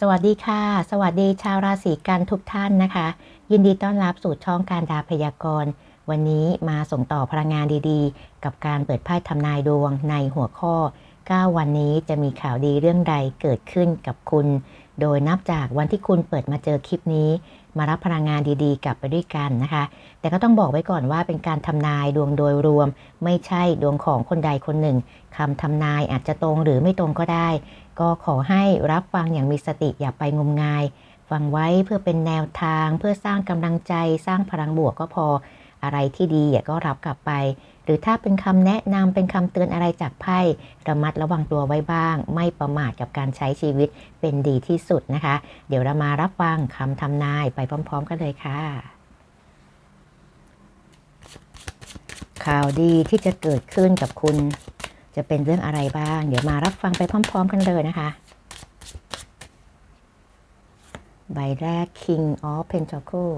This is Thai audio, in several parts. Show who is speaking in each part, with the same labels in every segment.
Speaker 1: สวัสดีค่ะ สวัสดีชาวราศีกันทุกท่านนะคะ ยินดีต้อนรับสู่ช่องการดาพยากรณ์ วันนี้มาส่งต่อพลังงานดีๆ กับการเปิดไพ่ทำนายดวงในหัวข้อ 9 วันนี้จะมีข่าวดีเรื่องใดเกิดขึ้นกับคุณ โดยนับจากวันที่คุณเปิดมาเจอคลิปนี้ มารับพลังงานดีๆ กลับไปด้วยกันนะคะ แต่ก็ต้องบอกไว้ก่อนว่าเป็นการทำนายดวงโดยรวม ไม่ใช่ดวงของคนใดคนหนึ่งคำทำนายอาจจะตรงหรือไม่ตรงก็ได้ ก็ขอให้รับฟังอย่างมีสติอย่าไปงมงาย ฟังไว้เพื่อเป็นแนวทาง เพื่อสร้างกำลังใจ สร้างพลังบวกก็พออะไรที่ดีอย่าก็รับกลับไป หรือถ้าเป็นคำแนะนำเป็นคำเตือนอะไรจากไพ่ระมัดระวังตัวไว้บ้าง ไม่ประมาทกับการใช้ชีวิตเป็นดีที่สุดนะคะ เดี๋ยวเรามารับฟังคำทำนายไปพร้อม ๆ กันเลยค่ะ ข่าวดีที่จะเกิดขึ้นกับคุณ จะเป็นเรื่องอะไรบ้าง เดี๋ยวมารับฟังไปพร้อม ๆ กันเลยนะคะใบแรก King of Pentacle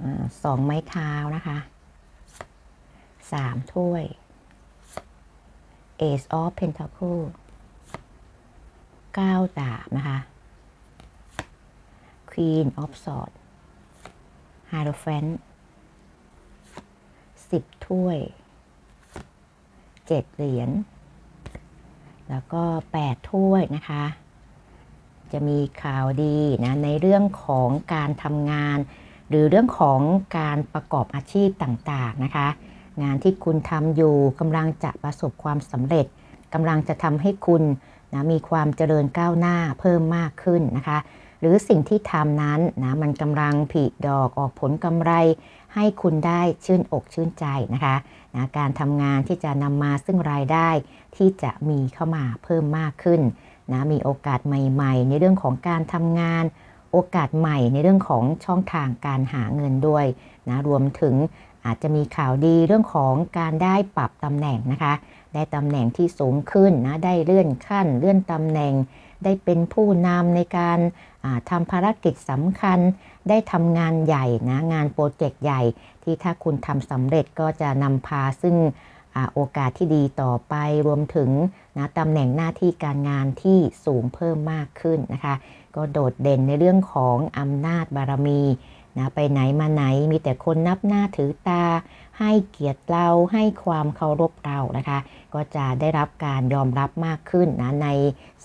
Speaker 1: อาสองไม้เท้านะคะ สามถ้วย Ace of Pentacle เก้าดาบนะคะ Queen of Swords Hierophant สิบถ้วยเจ็ดเหรียญ แล้วก็แปดถ้วยนะคะ จะมีข่าวดีนะในเรื่องของการทำงาน หรือเรื่องของการประกอบอาชีพต่างๆนะคะ งานที่คุณทำอยู่กำลังจะประสบความสำเร็จกำลังจะทำให้คุณนะมีความเจริญก้าวหน้าเพิ่มมากขึ้นนะคะ หรือสิ่งที่ทำนั้นนะมันกำลังผลิดอกออกผลกำไร ให้คุณได้ชื่นอกชื่นใจนะคะนะการทำงานที่จะนำมาซึ่งรายได้ที่จะมีเข้ามาเพิ่มมากขึ้นนะมีโอกาสใหม่ ๆ ในเรื่องของการทำงาน โอกาสใหม่ในเรื่องของช่องทางการหาเงินด้วยนะรวมถึง อาจจะมีข่าวดีเรื่องของการได้ปรับตำแหน่งนะคะ ได้ตำแหน่งที่สูงขึ้นนะ ได้เลื่อนขั้น เลื่อนตำแหน่ง ได้เป็นผู้นำในการทำภารกิจสำคัญ ได้ทำงานใหญ่นะ งานโปรเจกต์ใหญ่ ที่ถ้าคุณทำสำเร็จก็จะนำพาซึ่งอโอกาสที่ดีต่อไปรวมถึงนะตำแหน่งหน้าที่การงานที่สูงเพิ่มมากขึ้นนะคะ ก็โดดเด่นในเรื่องของอำนาจบารมี นะไปไหนมาไหนมีแต่คนนับหน้าถือตา ให้เกียรติเราให้ความเคารพเรานะคะ ก็จะได้รับการยอมรับมากขึ้นนะใน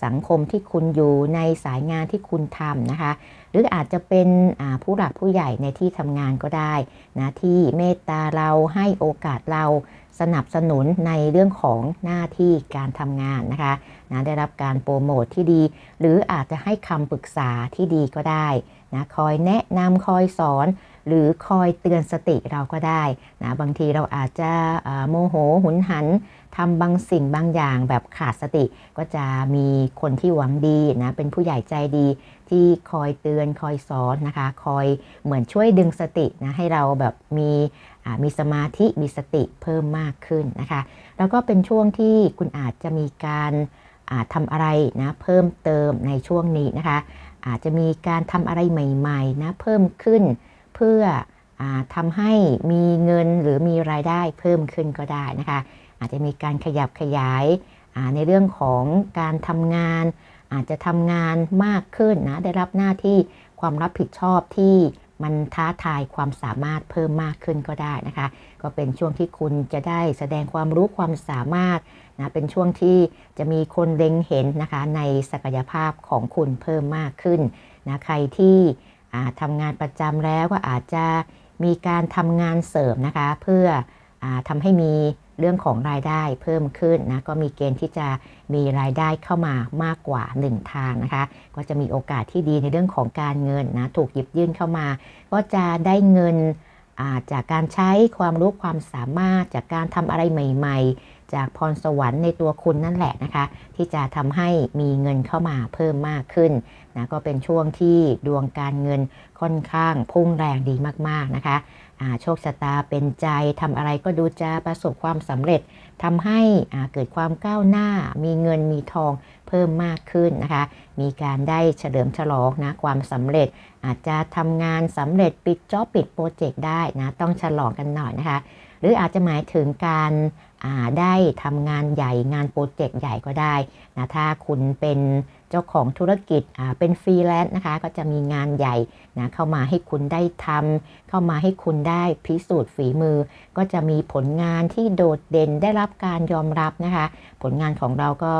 Speaker 1: สังคมที่คุณอยู่ในสายงานที่คุณทำนะคะ หรืออาจจะเป็นผู้หลักผู้ใหญ่ในที่ทำงานก็ได้นะที่เมตตาเราให้โอกาสเรา สนับสนุนในเรื่องของหน้าที่การทำงานนะคะนะได้รับการโปรโมทที่ดี หรืออาจจะให้คำปรึกษาที่ดีก็ได้นะคอยแนะนำคอยสอน หรือคอยเตือนสติเราก็ได้นะบางทีเราอาจจะโมโหหุนหัน ทำบางสิ่งบางอย่างแบบขาดสติ ก็จะมีคนที่หวังดีนะเป็นผู้ใหญ่ใจดีที่คอยเตือนคอยสอนนะคะ คอยเหมือนช่วยดึงสตินะให้เราแบบมีมีสมาธิมีสติเพิ่มมากขึ้นนะคะ แล้วก็เป็นช่วงที่คุณอาจจะมีการทำอะไรนะเพิ่มเติมในช่วงนี้นะคะ อาจจะมีการทำอะไรใหม่ๆนะเพิ่มขึ้นเพื่ออทำให้มีเงินหรือมีรายได้เพิ่มขึ้นก็ได้นะคะ อาจจะมีการขยับขยายในเรื่องของการทำงาน อาจจะทำงานมากขึ้นนะได้รับหน้าที่ความรับผิดชอบที่มันท้าทายความสามารถเพิ่มมากขึ้นก็ได้นะคะ ก็เป็นช่วงที่คุณจะได้แสดงความรู้ความสามารถนะเป็นช่วงที่จะมีคนเล็งเห็นนะคะในศักยภาพของคุณเพิ่มมากขึ้นนะใครที่ทำงานประจำแล้วก็อาจจะมีการทำงานเสริมนะคะ เพื่ออทำให้มี เรื่องของรายได้เพิ่มขึ้นนะก็มีเกณฑ์ที่จะมีรายได้เข้ามามากกว่า 1 ทางนะคะ ก็จะมีโอกาสที่ดีในเรื่องของการเงินนะถูกหยิบยื่นเข้ามา ก็จะได้เงินจากการใช้ความรู้ความสามารถจากการทำอะไรใหม่ ๆ จากพรสวรรค์ในตัวคุณนั่นแหละนะคะ ที่จะทำให้มีเงินเข้ามาเพิ่มมากขึ้นนะก็เป็นช่วงที่ดวงการเงินค่อนข้างพุ่งแรงดีมากๆนะคะ โชคชะตาเป็นใจทำอะไรก็ดูจะประสบความสำเร็จทำให้เกิดความก้าวหน้า มีเงินมีทองเพิ่มมากขึ้นนะคะ มีการได้เฉลิมฉลองนะความสำเร็จ อาจจะทำงานสำเร็จปิดจ็อบปิดโปรเจกต์ได้นะต้องฉลองกันหน่อยนะคะ หรืออาจจะหมายถึงการได้ทำงานใหญ่งานโปรเจกต์ใหญ่ก็ได้นะถ้าคุณเป็น จ้าของธุรกิจเป็นฟรีแลนซ์นะคะ ก็จะมีงานใหญ่นะเข้ามาให้คุณได้ทำเข้ามาให้คุณได้พิสูจน์ฝีมือ ก็จะมีผลงานที่โดดเด่นได้รับการยอมรับนะคะ ผลงานของเราก็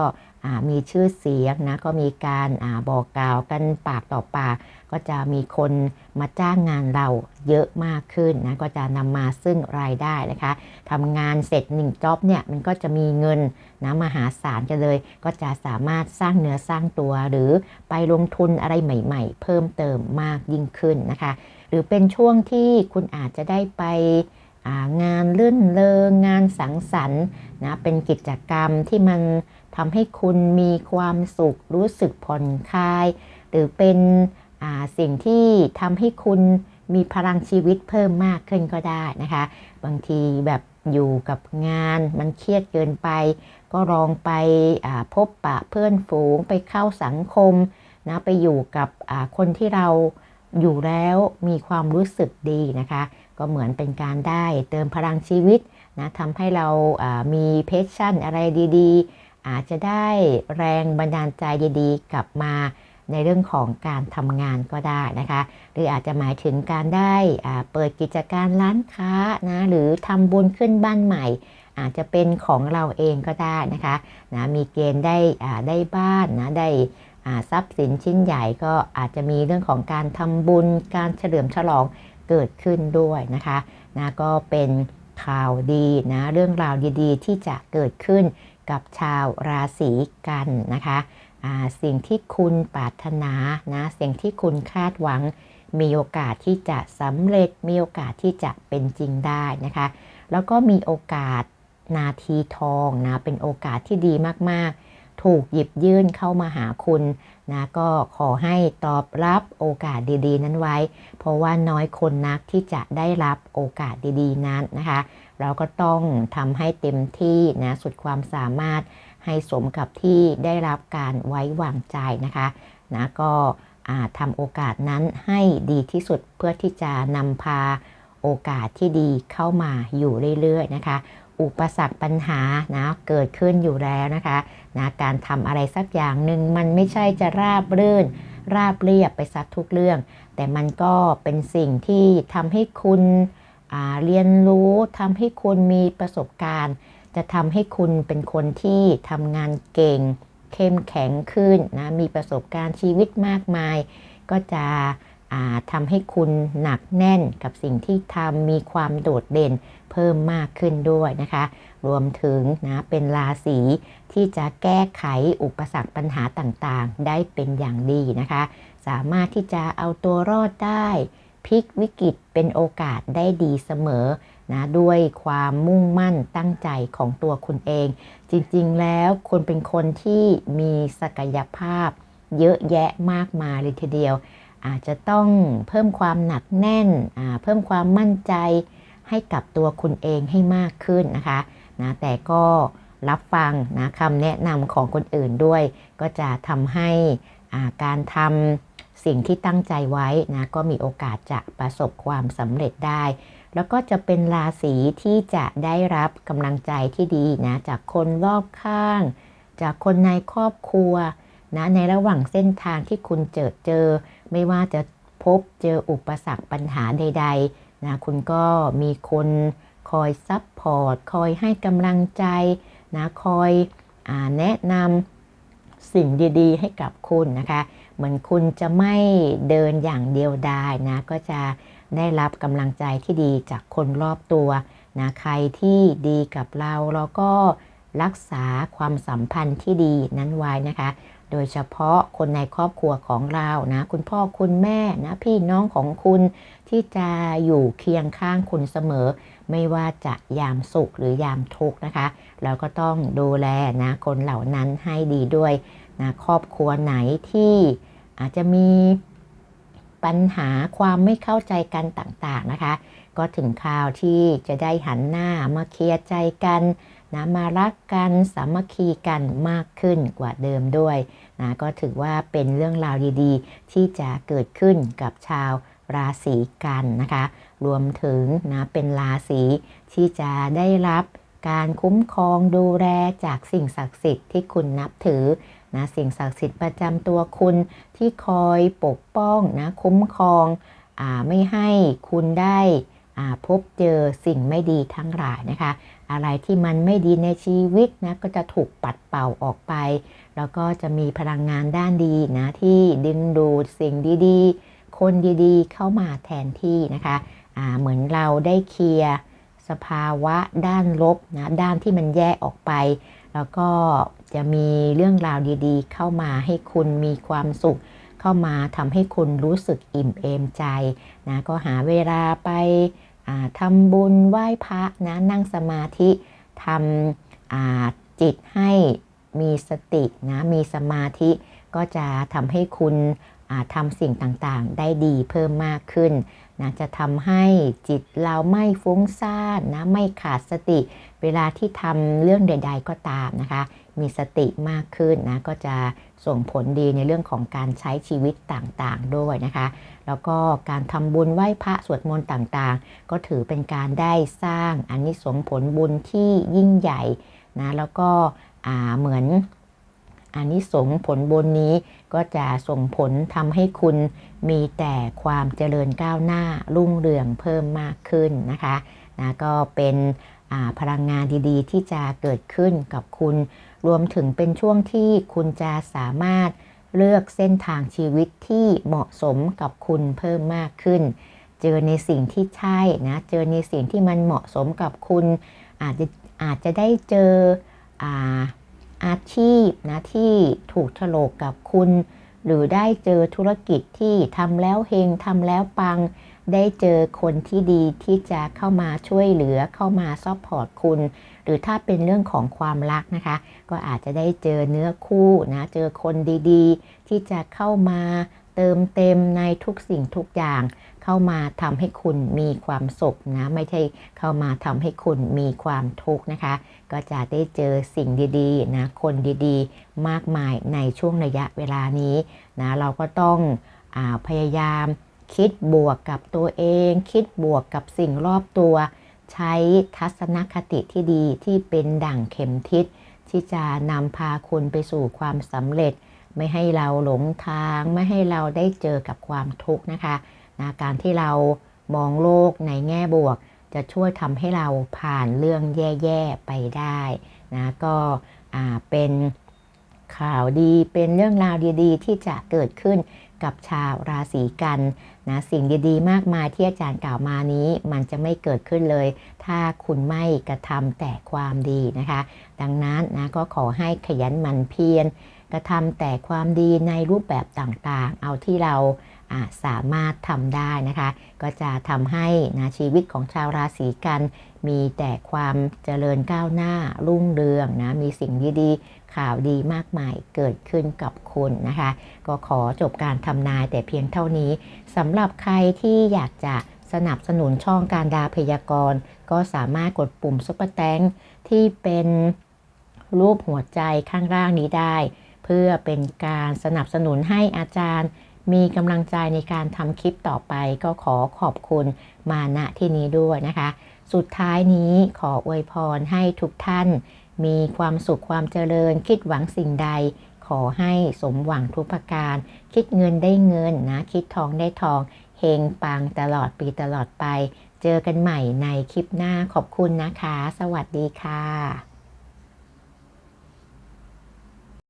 Speaker 1: มีชื่อเสียงนะก็มีการอาบอกกล่าวกันปากต่อปาก ก็จะมีคนมาจ้างงานเราเยอะมากขึ้นนะก็จะนำมาซึ่งรายได้นะคะทำงานเสร็จหนึ่งจ็อบเนี่ยมันก็จะมีเงินนะมหาศาลกันเลย ก็จะสามารถสร้างเนื้อสร้างตัวหรือไปลงทุนอะไรใหม่ ๆ เพิ่มเติมมากยิ่งขึ้นนะคะ หรือเป็นช่วงที่คุณอาจจะได้ไปางานลื่นเลงงานสังสรรค์นะเป็นกิจกรรมที่มัน ทำให้คุณมีความสุขรู้สึกผ่อนคลาย หรือเป็นสิ่งที่ทำให้คุณมีพลังชีวิตเพิ่มมากขึ้นก็ได้นะคะ บางทีแบบอยู่กับงานมันเครียดเกินไป ก็ลองไปพบปะเพื่อนฝูงไปเข้าสังคมนะไปอยู่กับคนที่เราอยู่แล้วมีความรู้สึกดีนะคะ ก็เหมือนเป็นการได้เติมพลังชีวิตนะทำให้เราอ่ามีเพชชั่นอะไรดี ๆ อาจจะได้แรงบันดาลใจดีๆ กลับมาในเรื่องของการทำงานก็ได้นะคะ หรืออาจจะหมายถึงการได้เปิดกิจการร้านค้านะหรือทำบุญขึ้นบ้านใหม่ อาจจะเป็นของเราเองก็ได้นะคะนะมีเกณฑ์ได้ได้บ้านนะได้ทรัพย์สินชิ้นใหญ่ก็อาจจะมีเรื่องของการทำบุญการเฉลิมฉลองเกิดขึ้นด้วยนะคะนะก็เป็นข่าวดีนะเรื่องราวดีๆ ที่จะเกิดขึ้น กับชาวราศีกันนะคะสิ่งที่คุณปรารถนานะสิ่งที่คุณคาดหวัง มีโอกาสที่จะสำเร็จมีโอกาสที่จะเป็นจริงได้นะคะ แล้วก็มีโอกาสนาทีทองนะเป็นโอกาสที่ดีมากๆ ถูกหยิบยื่นเข้ามาหาคุณนะก็ขอให้ตอบรับโอกาสดีๆ นั้นไว้ เพราะว่าน้อยคนนักที่จะได้รับโอกาสดีๆ นั้นนะคะ เราก็ต้องทำให้เต็มที่นะสุดความสามารถให้สมกับที่ได้รับการไว้วางใจนะคะนะก็อ่าทำโอกาสนั้นให้ดีที่สุดเพื่อที่จะนำพาโอกาสที่ดีเข้ามาอยู่เรื่อยๆนะคะ อุปสรรคปัญหานะเกิดขึ้นอยู่แล้วนะคะนะการทำอะไรสักอย่างหนึ่งมันไม่ใช่จะราบรื่น ราบเรียบไปสักทุกเรื่อง แต่มันก็เป็นสิ่งที่ทำให้คุณ เรียนรู้ทำให้คุณมีประสบการณ์ จะทำให้คุณเป็นคนที่ทำงานเก่ง เข้มแข็งขึ้นนะมีประสบการณ์ชีวิตมากมาย ก็จะทำให้คุณหนักแน่นกับสิ่งที่ทำมีความโดดเด่นเพิ่มมากขึ้นด้วยนะคะ รวมถึงนะเป็นราศีที่จะแก้ไขอุปสรรคปัญหาต่างๆ ได้เป็นอย่างดีนะคะ สามารถที่จะเอาตัวรอดได้ พลิกวิกฤตเป็นโอกาสได้ดีเสมอนะด้วยความมุ่งมั่นตั้งใจของตัวคุณเอง จริงๆแล้วคุณเป็นคนที่มีศักยภาพ เยอะแยะมากมายเลยทีเดียว อาจจะต้องเพิ่มความหนักแน่น เพิ่มความมั่นใจให้กับตัวคุณเองให้มากขึ้นนะคะนะแต่ก็รับฟังนะคำแนะนำของคนอื่นด้วย ก็จะทำให้การทำ สิ่งที่ตั้งใจไว้นะก็มีโอกาสจะประสบความสำเร็จได้ แล้วก็จะเป็นราศีที่จะได้รับกำลังใจที่ดีนะจากคนรอบข้าง จากคนในครอบครัวนะในระหว่างเส้นทางที่คุณเจอเจอ ไม่ว่าจะพบเจออุปสรรคปัญหาใดๆนะคุณก็มีคนคอยซับพอร์ตคอยให้กำลังใจนะคอยอแนะนำสิ่งดีๆ ให้กับคุณนะคะ เหมือนคุณจะไม่เดินอย่างเดียวดายนะ ก็จะได้รับกำลังใจที่ดีจากคนรอบตัวนะใครที่ดีกับเราเราก็รักษาความสัมพันธ์ที่ดีนั้นไว้นะคะ โดยเฉพาะคนในครอบครัวของเรานะ คุณพ่อคุณแม่นะพี่น้องของคุณที่จะอยู่เคียงข้างคุณเสมอ ไม่ว่าจะยามสุขหรือยามทุกข์นะคะ เราก็ต้องดูแลนะคนเหล่านั้นให้ดีด้วย นะครอบครัวไหนที่อาจจะมีปัญหาความไม่เข้าใจกันต่างๆนะคะ ก็ถึงคราวที่จะได้หันหน้ามาเคลียร์ใจกันนะมารักกันสามัคคีกันมากขึ้นกว่าเดิมด้วยนะก็ถือว่าเป็นเรื่องราวดีๆ ที่จะเกิดขึ้นกับชาวราศีกันนะคะ รวมถึงนะเป็นราศีที่จะได้รับการคุ้มครองดูแลจากสิ่งศักดิ์สิทธิ์ที่คุณนับถือ นะสิ่งศักดิ์สิทธิ์ประจำตัวคุณที่คอยปกป้องนะคุ้มครองอไม่ให้คุณได้พบเจอสิ่งไม่ดีทั้งหลายนะคะ อะไรที่มันไม่ดีในชีวิตนะก็จะถูกปัดเป่าออกไป แล้วก็จะมีพลังงานด้านดีนะที่ดึงดูดสิ่งดีๆ คนดีๆ เข้ามาแทนที่นะคะเหมือนเราได้เคลียร์สภาวะด้านลบนะด้านที่มันแย่ออกไป แล้วก็จะมีเรื่องราวดีๆ เข้ามาให้คุณมีความสุข เข้ามาทำให้คุณรู้สึกอิ่มเอมใจนะก็หาเวลาไปาทำบุญไหว้พระนะนั่งสมาธิทำอ่าจิตให้มีสตินะมีสมาธิก็จะทำให้คุณอ่าทำสิ่งต่างๆ ได้ดีเพิ่มมากขึ้น นะจะทำให้จิตเราไม่ฟุ้งซ่านนะไม่ขาดสติ เวลาที่ทำเรื่องใด ๆ ก็ตามนะคะ มีสติมากขึ้นนะก็จะส่งผลดีในเรื่องของการใช้ชีวิตต่างๆด้วยนะคะ แล้วก็การทำบุญไหว้พระสวดมนต์ต่างๆ ก็ถือเป็นการได้สร้างอันนี้สงส์ผลบุญที่ยิ่งใหญ่นะแล้วก็เหมือนอันนี้สงส์ผลบุญนี้ ก็จะส่งผลทำให้คุณมีแต่ความเจริญก้าวหน้ารุ่งเรืองเพิ่มมากขึ้นนะคะนะก็เป็นพลังงานดีๆ ที่จะเกิดขึ้นกับคุณ รวมถึงเป็นช่วงที่คุณจะสามารถเลือกเส้นทางชีวิตที่เหมาะสมกับคุณเพิ่มมากขึ้น เจอในสิ่งที่ใช่นะ เจอในสิ่งที่มันเหมาะสมกับคุณ อาจจะอาจจะได้เจออ อาชีพนะที่ถูกโฉลกกับคุณ หรือได้เจอธุรกิจที่ทำแล้วเฮงทำแล้วปัง ได้เจอคนที่ดีที่จะเข้ามาช่วยเหลือเข้ามาซัพพอร์ตคุณ หรือถ้าเป็นเรื่องของความรักนะคะ ก็อาจจะได้เจอเนื้อคู่นะเจอคนดีๆ ที่จะเข้ามาเติมเต็มในทุกสิ่งทุกอย่าง เข้ามาทำให้คุณมีความสุขนะ ไม่ใช่เข้ามาทำให้คุณมีความทุกข์นะคะ ก็จะได้เจอสิ่งดีๆนะคนดีๆ มากมายในช่วงระยะเวลานี้นะเราก็ต้องอพยายามคิดบวกกับตัวเอง คิดบวกกับสิ่งรอบตัว ใช้ทัศนคติที่ดีที่เป็นดั่งเข็มทิศ ที่จะนำพาคุณไปสู่ความสำเร็จ ไม่ให้เราหลงทาง ไม่ให้เราได้เจอกับความทุกข์นะคะ นะการที่เรามองโลกในแง่บวก จะช่วยทำให้เราผ่านเรื่องแย่ๆไปได้นะก็เป็นข่าวดีเป็นเรื่องราวดีๆ ที่จะเกิดขึ้นกับชาวราศีกันนะสิ่งดีๆ มากมายที่อาจารย์กล่าวมานี้ มันจะไม่เกิดขึ้นเลย ถ้าคุณไม่กระทำแต่ความดีนะคะ ดังนั้นนะก็ขอให้ขยันหมั่นเพียรกระทำแต่ความดีในรูปแบบต่างๆ เอาที่เรา สามารถทำได้นะคะ ก็จะทำให้นะชีวิตของชาวราศีกัน มีแต่ความเจริญก้าวหน้ารุ่งเรืองนะมีสิ่งดีๆ ข่าวดีมากมายเกิดขึ้นกับคุณนะคะ ก็ขอจบการทำนายแต่เพียงเท่านี้สำหรับใครที่อยากจะสนับสนุนช่องการดาพยากรณ์ ก็สามารถกดปุ่มซุปเปอร์แตงที่เป็นรูปหัวใจข้างล่างนี้ได้ เพื่อเป็นการสนับสนุนให้อาจารย์ มีกำลังใจในการทำคลิปต่อไปก็ขอขอบคุณมาณที่นี้ด้วยนะคะ สุดท้ายนี้ขออวยพรให้ทุกท่าน มีความสุขความเจริญ คิดหวังสิ่งใด ขอให้สมหวังทุกประการ คิดเงินได้เงินนะ คิดทองได้ทองเฮงปังตลอดปีตลอดไป เจอกันใหม่ในคลิปหน้าขอบคุณนะคะ สวัสดีค่ะ